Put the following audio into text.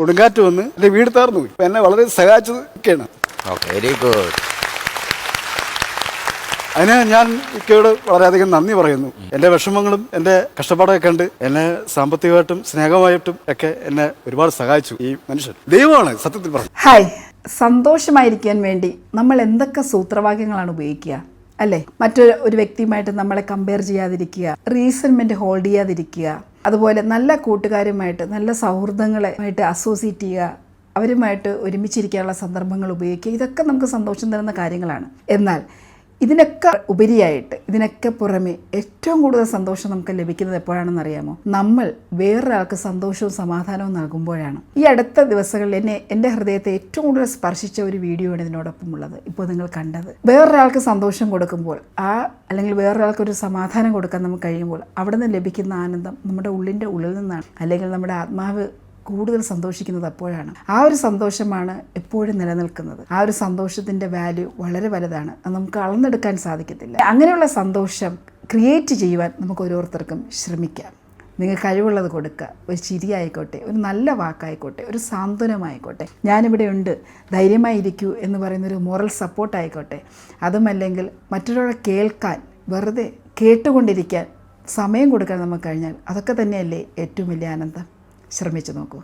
കൊടുങ്കാറ്റ് വന്ന് എന്റെ വീട് തകർന്നു പോയി. എന്നെ വളരെ സഹായിച്ചത് ഒക്കെയാണ് ഓക്കെ വെരി ഗുഡ്. അതിന് ഞാൻ ഇക്കയോട് വളരെയധികം നന്ദി പറയുന്നു. എന്റെ വിഷമങ്ങളും എന്റെ കഷ്ടപ്പാടൊക്കെ കണ്ട് എന്നെ സാമ്പത്തികമായിട്ടും സ്നേഹമായിട്ടും ഒക്കെ എന്നെ ഒരുപാട് സഹായിച്ചു ഈ മനുഷ്യൻ. ദൈവമാണ് സത്യത്തിൽ പറഞ്ഞു ഹായ്. സന്തോഷമായിരിക്കാൻ വേണ്ടി നമ്മൾ എന്തൊക്കെ സൂത്രവാക്യങ്ങളാണ് ഉപയോഗിക്കുക? അല്ലേ? മറ്റൊരു ഒരു വ്യക്തിയുമായിട്ട് നമ്മളെ കമ്പയർ ചെയ്യാതിരിക്കുക റീസൺമെന്റ് ഹോൾഡ് ചെയ്യാതിരിക്കുക അതുപോലെ നല്ല കൂട്ടുകാരുമായിട്ട് നല്ല സൗഹൃദങ്ങളുമായിട്ട് അസോസിയേറ്റ് ചെയ്യുക അവരുമായിട്ട് ഒരുമിച്ചിരിക്കാനുള്ള സന്ദർഭങ്ങൾ ഉപയോഗിക്കുക ഇതൊക്കെ നമുക്ക് സന്തോഷം തരുന്ന കാര്യങ്ങളാണ്. എന്നാൽ ഇതിനൊക്കെ ഉപരിയായിട്ട് ഇതിനൊക്കെ പുറമെ ഏറ്റവും കൂടുതൽ സന്തോഷം നമുക്ക് ലഭിക്കുന്നത് എപ്പോഴാണെന്ന് അറിയാമോ? നമ്മൾ വേറൊരാൾക്ക് സന്തോഷവും സമാധാനവും നൽകുമ്പോഴാണ്. ഈ അടുത്ത ദിവസങ്ങളിൽ എന്നെ എന്റെ ഹൃദയത്തെ ഏറ്റവും കൂടുതൽ സ്പർശിച്ച ഒരു വീഡിയോ ആണ് ഇതിനോടൊപ്പം ഉള്ളത്. ഇപ്പോൾ നിങ്ങൾ കണ്ടത്. വേറൊരാൾക്ക് സന്തോഷം കൊടുക്കുമ്പോൾ ആ അല്ലെങ്കിൽ വേറൊരാൾക്ക് ഒരു സമാധാനം കൊടുക്കാൻ നമുക്ക് കഴിയുമ്പോൾ അവിടെ നിന്ന് ലഭിക്കുന്ന ആനന്ദം നമ്മുടെ ഉള്ളിന്റെ ഉള്ളിൽ നിന്നാണ്. അല്ലെങ്കിൽ നമ്മുടെ ആത്മാവ് കൂടുതൽ സന്തോഷിക്കുന്നത് അപ്പോഴാണ്. ആ ഒരു സന്തോഷമാണ് എപ്പോഴും നിലനിൽക്കുന്നത്. ആ ഒരു സന്തോഷത്തിന്റെ വാല്യൂ വളരെ വലുതാണ്. അത് നമുക്ക് അളന്നെടുക്കാൻ സാധിക്കത്തില്ല. അങ്ങനെയുള്ള സന്തോഷം ക്രിയേറ്റ് ചെയ്യുവാൻ നമുക്ക് ഓരോരുത്തർക്കും ശ്രമിക്കാം. നിങ്ങൾ കഴിവുള്ളത് കൊടുക്കുക ഒരു ചിരിയായിക്കോട്ടെ ഒരു നല്ല വാക്കായിക്കോട്ടെ ഒരു സാന്ത്വനമായിക്കോട്ടെ. ഞാനിവിടെ ഉണ്ട്. ധൈര്യമായിരിക്കൂ എന്ന് പറയുന്നൊരു മോറൽ സപ്പോർട്ടായിക്കോട്ടെ അതുമല്ലെങ്കിൽ മറ്റൊരാളെ കേൾക്കാൻ വെറുതെ കേട്ടുകൊണ്ടിരിക്കാൻ സമയം കൊടുക്കാൻ നമുക്ക് കഴിഞ്ഞാൽ അതൊക്കെ തന്നെയല്ലേ ഏറ്റവും വലിയ ആനന്ദം. ശ്രമിച്ചു നോക്കൂ.